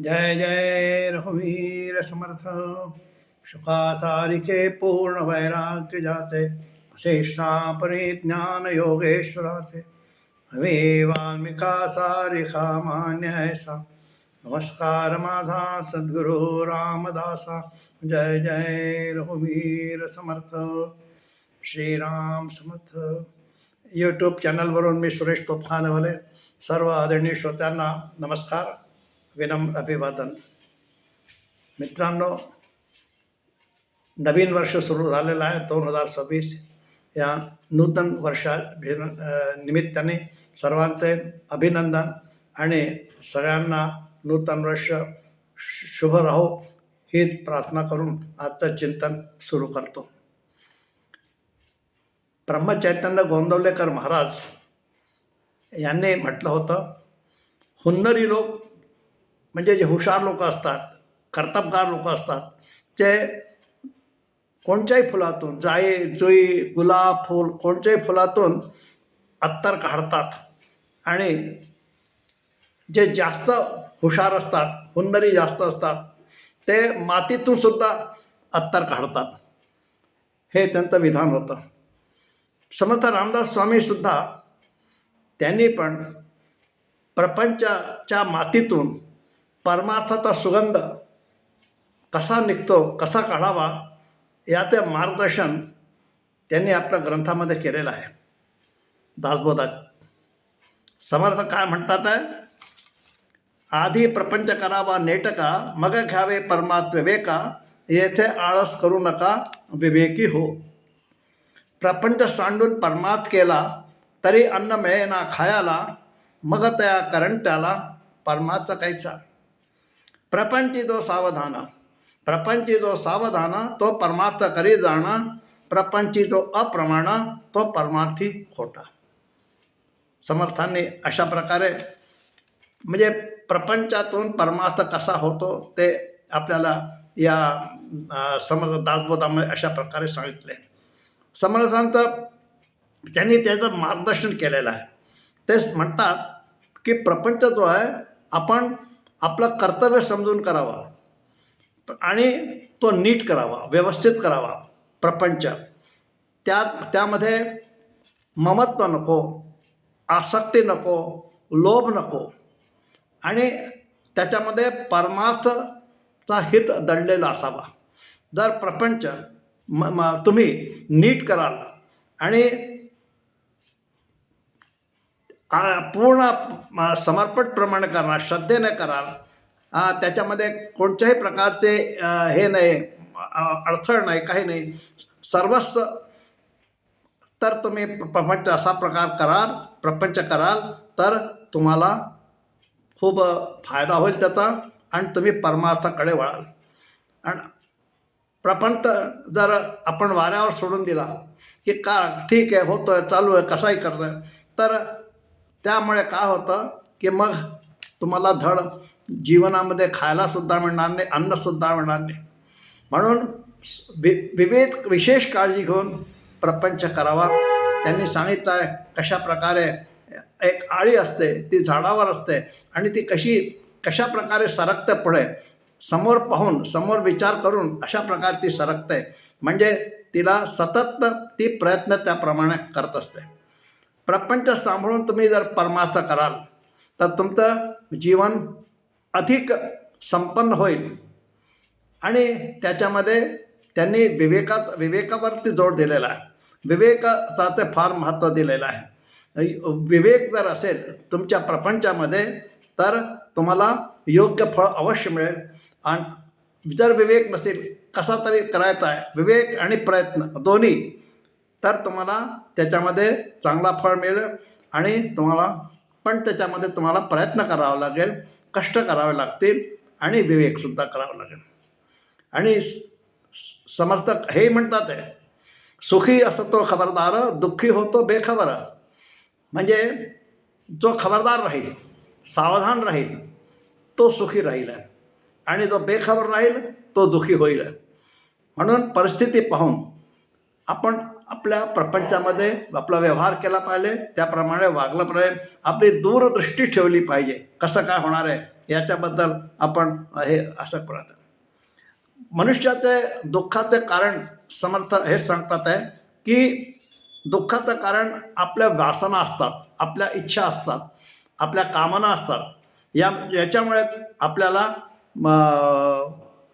जय जय रघुवीर समर्थ। शुकासारिके पूर्ण वैराग्य जाते। अशेषा परिज्ञान योगेश्वराचे हवे वाल्मिका सारिखा मान्य ऐसा नमस्कार माझा सद्गुरु रामदासा। जय जय रघुवीर समर्थ। श्रीराम समर्थ। यूट्यूब चॅनलवरून मी सुरेश तोफखानवाले सर्व आदरणीय श्रोत्यांना नमस्कार। विनम्र अभिवादन. मित्रांनो नवीन वर्ष सुरू झालेलं आहे दोन हजार सव्वीस. या नूतन वर्षा भिन निमित्ताने सर्वांचे अभिनंदन आणि सगळ्यांना नूतन वर्ष शु- शुभ राहो हीच प्रार्थना करून आजचं चिंतन सुरू करतो. ब्रह्मचैतन्य गोंदवलेकर महाराज यांनी म्हटलं होतं हुन्नरी लोक म्हणजे जे हुशार लोक असतात कर्तबगार लोक असतात ते कोणत्याही फुलातून जाई जुई गुलाब फूल कोणत्याही फुलातून अत्तर काढतात. आणि जे जास्त हुशार असतात हुन्नरी जास्त असतात ते मातीतून सुद्धा अत्तर काढतात. हे त्यांचं विधान होतं. समर्थ रामदास स्वामीसुद्धा त्यांनी पण प्रपंचाच्या मातीतून परमार्थाचा सुगंध कसा निघतो कसा काढावा याचे मार्गदर्शन त्यांनी आपल्या ग्रंथामध्ये केलेलं आहे. दासबोधात समर्थ काय म्हणतात आहे? आधी प्रपंच करावा नेटका मग घ्यावे परमात्म विवेका येथे आळस करू नका विवेकी हो. प्रपंच सांडून परमात केला तरी अन्न मिळेना खायाला मग त्या करंट्याला परमाचा काहीचा प्रपंची जो सावधान। प्रपंची जो सावधान तो परमार्थ करी जाणा प्रपंची जो अप्रमाण तो परमार्थी खोटा। समर्थांनी अशा प्रकारे म्हणजे प्रपंचातून परमार्थ कसा होतो ते आपल्याला या समर्थ दासबोधामध्ये अशा प्रकारे सांगितले. समर्थांचं त्यांनी त्याचं मार्गदर्शन केलेलं आहे. तेच म्हणतात की प्रपंच जो आहे आपण आपलं कर्तव्य समजून करावा. आणि तो नीट करावा व्यवस्थित करावा प्रपंच. त्या त्यामध्ये ममत्व नको आसक्ती नको लोभ नको. आणि त्याच्यामध्ये परमार्थचा हित दडलेला असावा. जर प्रपंच म म तुम्ही नीट कराल आणि पूर्ण म, समर्पणप्रमाणे करणार श्रद्धेने कराल त्याच्यामध्ये कोणत्याही प्रकारचे हे नाही अडथळ नाही काही नाही. सर्वस्व तर तुम्ही प्रपंच असा प्रकार कराल प्रपंच कराल तर तुम्हाला खूप फायदा होईल त्याचा आणि तुम्ही परमार्थाकडे वळाल. आणि प्रपंच जर आपण वाऱ्यावर सोडून दिला की का ठीक आहे होतो आहे चालू आहे कसाही करतो आहे तर त्यामुळे काय होतं की मग तुम्हाला धड जीवनामध्ये खायलासुद्धा मिळणार नाही अन्नसुद्धा मिळणार नाही. म्हणून वि विविध विशेष काळजी घेऊन प्रपंच करावा. त्यांनी सांगितलं आहे कशा प्रकारे एक आळी असते ती झाडावर असते आणि ती कशी कशा प्रकारे सरकते पुढे समोर पाहून समोर विचार करून अशा प्रकारे ती सरकते. म्हणजे तिला सतत ती प्रयत्न त्याप्रमाणे करत असते. प्रपंच सांभाळून तुम्ही जर परमार्थ कराल तर तुमचं जीवन अधिक संपन्न होईल. आणि त्याच्यामध्ये त्यांनी विवेकात विवेकावरती जोर दिलेला आहे. विवेकाचा ते फार महत्त्व दिलेलं आहे. विवेक जर असेल तुमच्या प्रपंचामध्ये तर तुम्हाला योग्य फळ अवश्य मिळेल. आणि जर विवेक नसेल कसा तरी करायचा आहे? विवेक आणि प्रयत्न दोन्ही. तर तुम्हाला त्याच्यामध्ये चांगला फळ मिळेल आणि तुम्हाला पण त्याच्यामध्ये तुम्हाला प्रयत्न करावा लागेल कष्ट करावे लागतील आणि विवेकसुद्धा करावा लागेल. आणि समर्थक हे म्हणतात आहे सुखी असतो खबरदार दुःखी होतो बेखबर. म्हणजे जो खबरदार राहील सावधान राहील तो सुखी राहील. आणि जो बेखबर राहील तो दुखी होईल. म्हणून परिस्थिती पाहून आपण आपल्या प्रपंचामध्ये आपला व्यवहार केला पाहिजे त्याप्रमाणे वागलं पाहिजे आपली दूरदृष्टी ठेवली पाहिजे. कसं काय होणार आहे? याच्याबद्दल आपण हे असं करत मनुष्याचे दुःखाचे कारण समर्थ हे सांगतात आहे की दुःखाचं कारण आपल्या वासना असतात आपल्या इच्छा असतात आपल्या कामना असतात. या याच्यामुळेच आपल्याला म,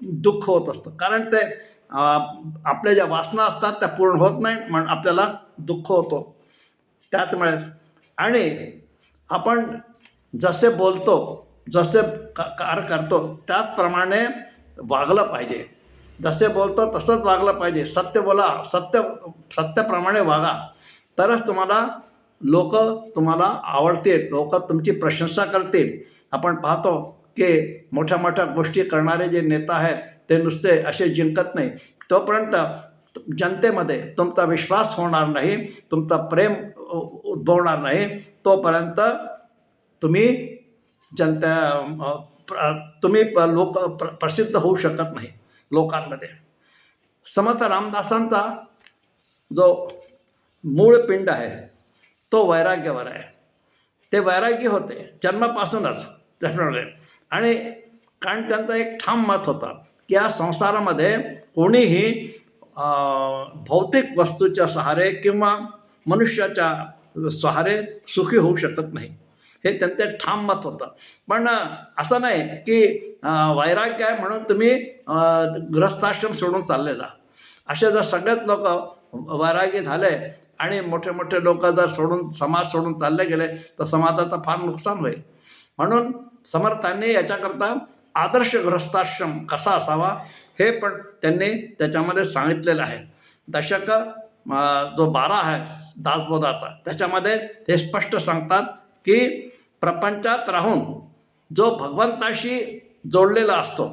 दुःख होत असतं. कारण ते आपल्या ज्या वासना असतात त्या पूर्ण होत नाही म्हणून आपल्याला दुःख होतो. त्याचमुळेच आणि आपण जसे बोलतो जसे क कार्य करतो त्याचप्रमाणे वागलं पाहिजे. जसे बोलतो तसंच वागलं पाहिजे. सत्य बोला सत्य सत्यप्रमाणे वागा. तरच तुम्हाला लोक तुम्हाला आवडतील लोक तुमची प्रशंसा करतील. आपण पाहतो की मोठ्या मोठ्या गोष्टी करणारे जे नेता आहेत ते नुसते असे जिंकत नाही. तोपर्यंत जनतेमध्ये तुमचा विश्वास होणार नाही तुमचा प्रेम उद्भवणार नाही. तोपर्यंत तुम्ही जनता प्र- तुम्ही प- लोक प्र प्रसिद्ध होऊ शकत नाही लोकांमध्ये. समर्थ रामदासांचा जो मूळ पिंड आहे तो वैराग्यावर आहे. ते वैराग्य होते. जन्मापासूनच त्याप्रमाणे आणि कारण त्यांचं एक ठाम मत होतं. की या संसारामध्ये कोणीही भौतिक वस्तूच्या सहारे किंवा मनुष्याच्या सहारे सुखी होऊ शकत नाही. हे त्यांचे ठाम मत होतं. पण असं नाही की वैराग्य आहे म्हणून तुम्ही अं, ग्रस्ताश्रम सोडून चालले जा. असे जर सगळेच लोक वैरागी झाले आणि मोठे मोठे लोक जर सोडून समाज सोडून चालले गेले तर समाजाचं फार नुकसान होईल. म्हणून समर्थांनी याच्याकरता आदर्श ग्रस्ताश्रम कसा असावा हे पण त्यांनी त्याच्यामध्ये सांगितलेलं आहे. दशक जो बारा आहे दासबोधाचा त्याच्यामध्ये ते स्पष्ट सांगतात की प्रपंचात राहून जो भगवंताशी जोडलेला असतो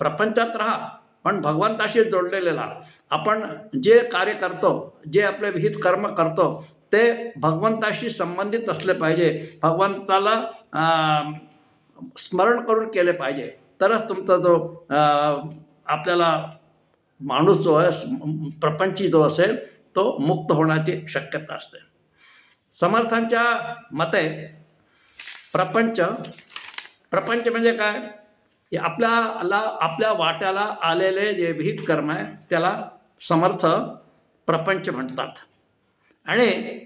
प्रपंचात राहा पण भगवंताशी जोडलेला आपण जे कार्य करतो जे आपले विहित कर्म करतो ते भगवंताशी संबंधित असले पाहिजे. भगवंताला स्मरण करून केले पाहिजे. तरच तुमचा जो आपल्याला माणूस जो आहे प्रपंची जो असेल तो मुक्त होण्याची शक्यता असते. समर्थांच्या मते प्रपंच प्रपंच म्हणजे काय? की आपल्याला आपल्या वाट्याला आलेले जे विहित कर्म आहे त्याला समर्थ प्रपंच म्हणतात. आणि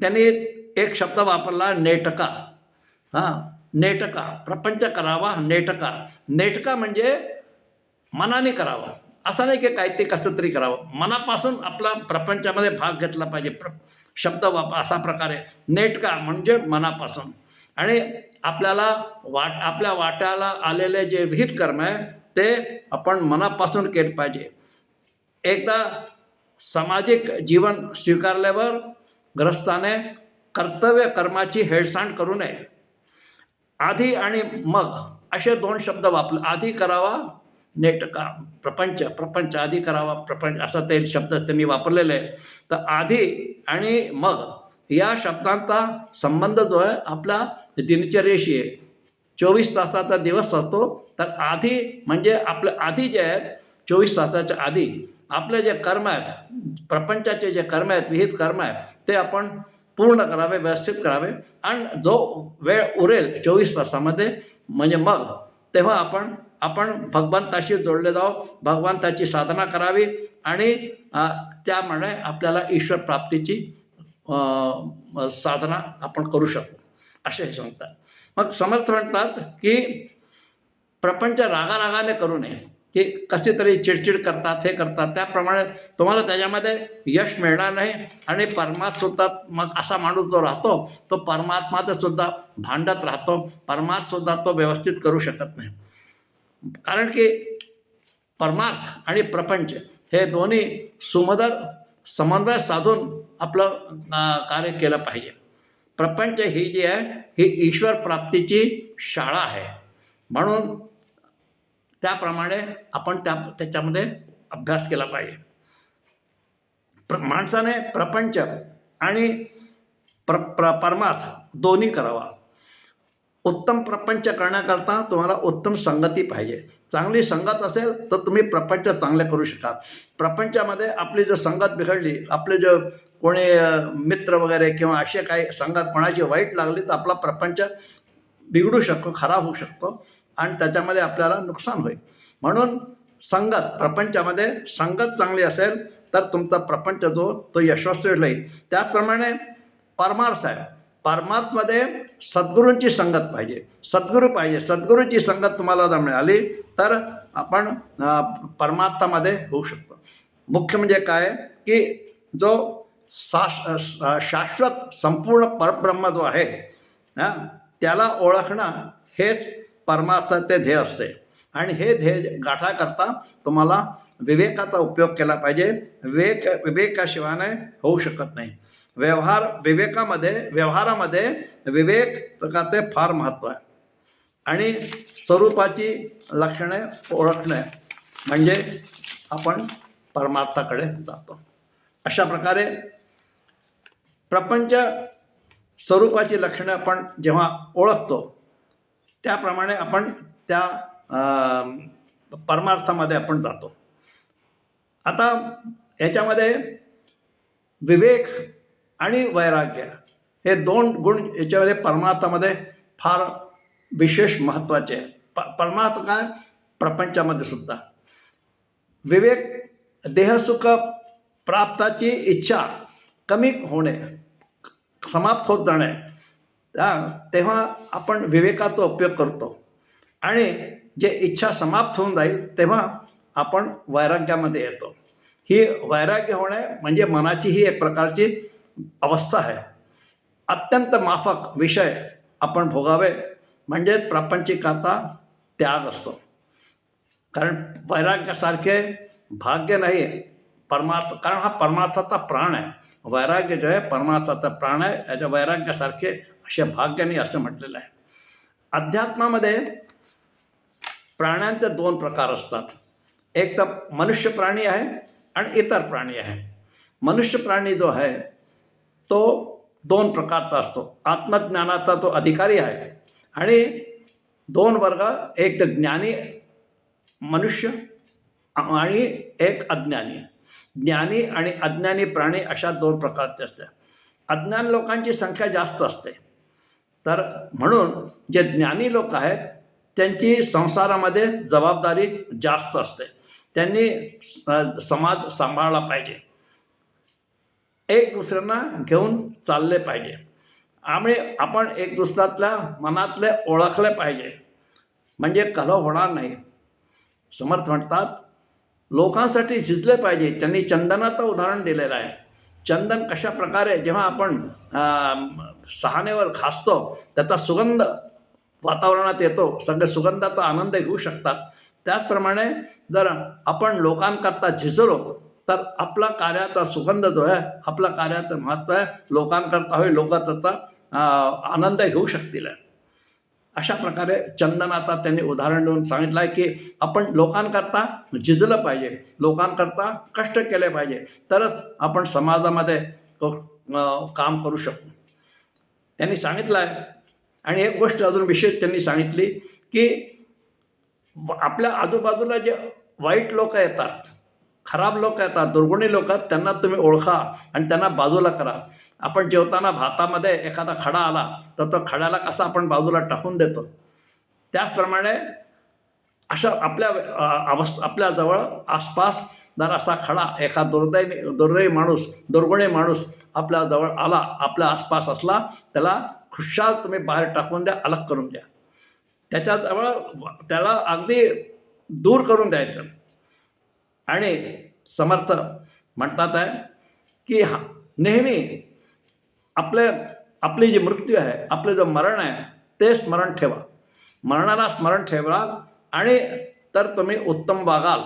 त्यांनी एक शब्द वापरला नेटका. हां नेटका प्रपंच करावा नेटका. नेटका म्हणजे मनाने करावं. असं नाही की काय ते कसं तरी करावं. मनापासून आपला प्रपंचामध्ये भाग घेतला पाहिजे. प्र शब्द वाप असा प्रकारे नेटका म्हणजे मनापासून. आणि आपल्याला वाट आपल्या वाट्याला आलेले जे विहित कर्म आहे ते आपण मनापासून केले पाहिजे. एकदा सामाजिक जीवन स्वीकारल्यावर ग्रस्ताने कर्तव्य कर्माची हेळसांड करू नये. आधी आणि मग असे दोन शब्द वापर आधी करावा नेटका प्रपंच प्रपंच आधी करावा प्रपंच असा ते शब्द त्यांनी वापरलेले आहे तर आधी आणि मग या शब्दांचा संबंध जो आहे आपला दिनचर्येशी आहे. चोवीस तासाचा दिवस असतो. तर आधी म्हणजे आपलं आधी जे आहेत चोवीस तासाच्या आधी आपले जे कर्म आहेत प्रपंचाचे जे कर्म आहेत विहित कर्म आहेत ते आपण पूर्ण करावे व्यवस्थित करावे. आणि जो वेळ उरेल चोवीस तासामध्ये म्हणजे मग तेव्हा आपण आपण भगवंताशी जोडले जाऊ भगवंताची साधना करावी आणि त्यामुळे आपल्याला ईश्वर प्राप्तीची साधना आपण करू शकू. असे हे सांगतात. मग समर्थ म्हणतात की प्रपंच रागारागाने करू नये. की कसे तरी चिडचिड करतात हे करतात. त्याप्रमाणे तुम्हाला त्याच्यामध्ये यश मिळणार नाही आणि परमात्मसुद्धा मग असा माणूस जो राहतो तो परमात्माचं सुद्धा भांडत राहतो. परमार्थसुद्धा तो व्यवस्थित करू शकत नाही. कारण की परमार्थ आणि प्रपंच हे दोन्ही सुमधर समन्वय साधून आपलं कार्य केलं पाहिजे. प्रपंच ही जी आहे ही ईश्वर प्राप्तीची शाळा आहे. म्हणून त्याप्रमाणे आपण त्या त्याच्यामध्ये अभ्यास केला पाहिजे. प्र माणसाने प्रपंच आणि प्र प्र परमार्थ दोन्ही करावा. उत्तम प्रपंच करण्याकरता तुम्हाला उत्तम संगती पाहिजे. चांगली संगत असेल तर तुम्ही प्रपंच चांगले करू शकाल. प्रपंचामध्ये आपली जर संगत बिघडली आपले जे कोणी मित्र वगैरे किंवा असे काही संगत कोणाची वाईट लागली तर आपला प्रपंच बिघडू शकतो खराब होऊ शकतो. आणि त्याच्यामध्ये आपल्याला नुकसान होईल. म्हणून संगत प्रपंचामध्ये संगत चांगली असेल तर तुमचा प्रपंच जो तो यशस्वी होईल. त्याचप्रमाणे परमार्थ आहे परमार्थमध्ये सद्गुरूंची संगत पाहिजे. सद्गुरू पाहिजे. सद्गुरूची संगत तुम्हाला जर मिळाली तर आपण परमार्थामध्ये होऊ शकतो. मुख्य म्हणजे काय? की जो शाश शाश्वत संपूर्ण परब्रह्म जो आहे त्याला ओळखणं हेच परमार्थाचे ध्येय असते. आणि हे ध्येय गाठाकरता तुम्हाला विवेकाचा उपयोग केला पाहिजे. विवेक विवेकाशिवाने होऊ शकत नाही. व्यवहार विवेकामध्ये व्यवहारामध्ये विवेक प्रकारचे फार महत्त्व आहे. आणि स्वरूपाची लक्षणे ओळखणे म्हणजे आपण परमार्थाकडे जातो. अशा प्रकारे प्रपंच स्वरूपाची लक्षणे आपण जेव्हा ओळखतो त्याप्रमाणे आपण त्या परमार्थामध्ये आपण जातो. आता याच्यामध्ये विवेक आणि वैराग्य हे दोन गुण याच्यामध्ये परमार्थामध्ये फार विशेष महत्त्वाचे आहे. प परमार्थ काय? प्रपंचामध्ये सुद्धा. विवेक देहसुख प्राप्ताची इच्छा कमी होणे समाप्त होत जाणे तेव्हा आपण विवेकाचा उपयोग करतो. आणि जे इच्छा समाप्त होऊन जाईल तेव्हा आपण वैराग्यामध्ये येतो. ही वैराग्य होणे म्हणजे मनाची ही एक प्रकारची अवस्था आहे. अत्यंत माफक विषय आपण भोगावे म्हणजे प्रापंचिकाचा त्याग असतो. कारण वैराग्यासारखे भाग्य नाही परमार्थ कारण हा परमार्थाचा प्राण आहे. वैराग्य जो आहे परमार्थाचा प्राण आहे. याच्या वैराग्यासारखे अशा भाग्याने असं म्हटलेलं आहे. अध्यात्मामध्ये प्राण्यांचे दोन प्रकार असतात. एक तर मनुष्य प्राणी आहे आणि इतर प्राणी आहे. मनुष्य प्राणी जो आहे तो दोन प्रकारचा असतो. आत्मज्ञानाचा तो अधिकारी आहे आणि दोन वर्ग एक तर ज्ञानी मनुष्य आणि एक अज्ञानी. ज्ञानी आणि अज्ञानी प्राणी अशा दोन प्रकारचे असतात. अज्ञान लोकांची संख्या जास्त असते. तर म्हणून जे ज्ञानी लोक आहेत त्यांची संसारामध्ये जबाबदारी जास्त असते. त्यांनी समाज सांभाळला पाहिजे. एक दुसऱ्यांना घेऊन चालले पाहिजे. आणि आपण एक दुसऱ्यातल्या मनातले ओळखले पाहिजे. म्हणजे कलह होणार नाही. समर्थ म्हणतात लोकांसाठी झिजले पाहिजे. त्यांनी चंदनाचं उदाहरण दिलेलं आहे. चंदन कशा प्रकारे जेव्हा आपण सहानेवर खासतो त्याचा सुगंध वातावरणात येतो सगळे सुगंधाचा आनंद घेऊ शकतात. त्याचप्रमाणे जर आपण लोकांकरता झिजलो तर आपला कार्याचा सुगंध जो आहे आपला कार्याचं महत्त्व आहे लोकांकरता होय लोक त्याचा आनंद घेऊ शकतील. अशा प्रकारे चंदनाचा त्यांनी उदाहरण देऊन सांगितलं आहे की आपण लोकांकरता झिजलं पाहिजे. लोकांकरता कष्ट केले पाहिजे. तरच आपण समाजामध्ये काम करू शकू. त्यांनी सांगितलं आहे आणि एक गोष्ट अजून विशेष त्यांनी सांगितली की आपल्या आजूबाजूला जे वाईट लोक येतात खराब लोक येतात दुर्गुणी लोक आहेत त्यांना तुम्ही ओळखा आणि त्यांना बाजूला करा. आपण जेवताना भातामध्ये एखादा खडा आला तर तो खड्याला कसा आपण बाजूला टाकून देतो? त्याचप्रमाणे अशा आपल्या अवस् आपल्याजवळ आसपास जर असा खडा एखादा दुर्दैवी दुर्दैवी माणूस दुर्गुणी माणूस आपल्याजवळ आला आपल्या आसपास असला त्याला खुशाल तुम्ही बाहेर टाकून द्या अलग करून द्या. त्याच्याजवळ त्याला अगदी दूर करून द्यायचं. आणि समर्थ म्हणतात आहे की हा नेहमी आपले आपली जी मृत्यू आहे आपले जो मरण आहे ते स्मरण ठेवा. मरणाला स्मरण ठेवा आणि तर तुम्ही उत्तम वागाल.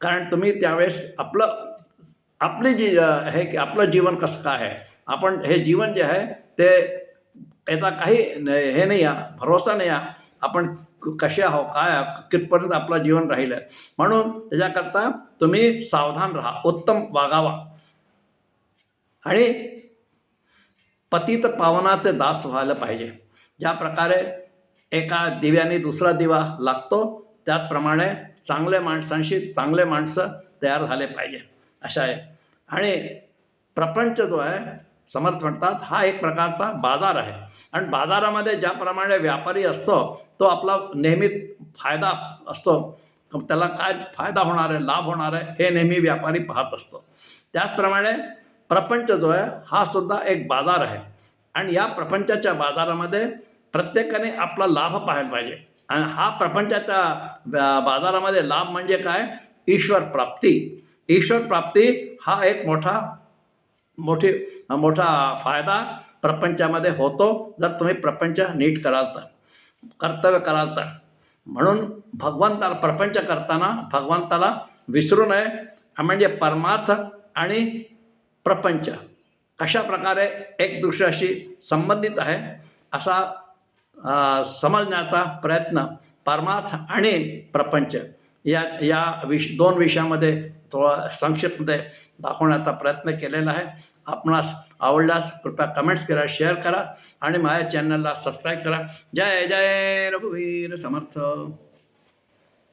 कारण तुम्ही त्यावेळेस आपलं आपली जी हे की आपलं जीवन कसं काय आहे? आपण हे जीवन जे आहे ते याचा काही न- हे नाही आहे भरोसा नाही आहे. आपण कसे आहो काय कितपर्यंत आपलं जीवन राहिलं. म्हणून त्याच्याकरता तुम्ही सावधान राहा उत्तम वागावा. आणि पतित पावनाचे दास व्हायला पाहिजे. ज्या प्रकारे एका दिव्याने दुसरा दिवा लागतो त्याचप्रमाणे चांगल्या माणसांशी चांगले माणसं तयार झाले पाहिजे. अशा आहे. आणि प्रपंच जो आहे समर्थ म्हणतात हा एक प्रकारचा बाजार आहे. आणि बाजारामध्ये ज्याप्रमाणे व्यापारी असतो तो आपला नेहमी फायदा असतो. त्याला काय फायदा होणार आहे लाभ होणार आहे हे नेहमी व्यापारी पाहत असतो. त्याचप्रमाणे प्रपंच जो आहे हा सुद्धा एक बाजार आहे. आणि या प्रपंचाच्या बाजारामध्ये प्रत्येकाने आपला लाभ पाहायला पाहिजे. आणि हा प्रपंचाच्या बाजारामध्ये लाभ म्हणजे काय? ईश्वर प्राप्ती. ईश्वर प्राप्ती हा एक मोठा मोठी मोठा फायदा प्रपंचामध्ये होतो जर तुम्ही प्रपंच नीट कराल तर कर्तव्य कराल तर. म्हणून भगवंताला प्रपंच करताना भगवंताला विसरू नये. म्हणजे परमार्थ आणि प्रपंच कशा प्रकारे एक दुसऱ्याशी संबंधित आहे असा समजण्याचा प्रयत्न परमार्थ आणि प्रपंच या या विष दोन विषयामध्ये थोडा संक्षिप्तमध्ये दाखवण्याचा प्रयत्न केलेला आहे. आपणास आवडल्यास कृपया कमेंट्स करा शेअर करा आणि माझ्या चॅनलला सबस्क्राईब करा. जय जय रघुवीर समर्थ.